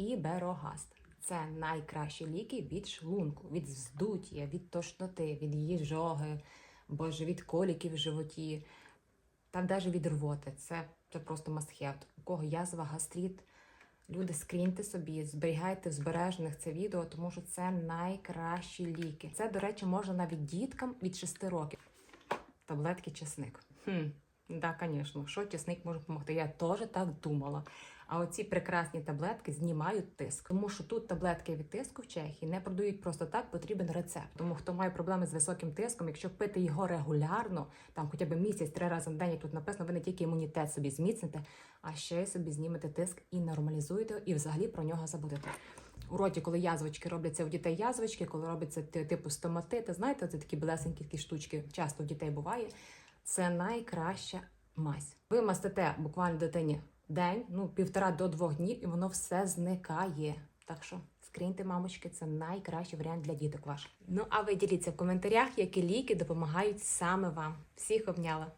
Іберогаст. Це найкращі ліки від шлунку, від вздуття, від тошноти, від їжоги, боже, від коліків в животі, та навіть від рвоти. Це, це просто must. У кого язва, гастріт, люди, скріньте собі, зберігайте в збережених це відео, тому що це найкращі ліки. Це, до речі, можна навіть діткам від 6 років. Таблетки чесник. Хм, да, звісно, що чесник може допомогти? Я теж так думала. А оці прекрасні таблетки знімають тиск. Тому що тут таблетки від тиску в Чехії не продають просто так, потрібен рецепт. Тому хто має проблеми з високим тиском, якщо пити його регулярно, там хоча б місяць, три рази на день, як тут написано, ви не тільки імунітет собі зміцните, а ще й собі знімете тиск і нормалізуєте, і взагалі про нього забудете. У роті, коли язвочки робляться у дітей язвочки, коли робиться ти- типу стоматити, знаєте, це такі білесенькі такі штучки, часто у дітей буває. Це найкраща мазь. Ви мастите буквально дитині день, ну півтора до двох днів, і воно все зникає. Так що скриньте, мамочки, це найкращий варіант для діток ваших. Ну а ви діліться в коментарях, які ліки допомагають саме вам. Всіх обняла.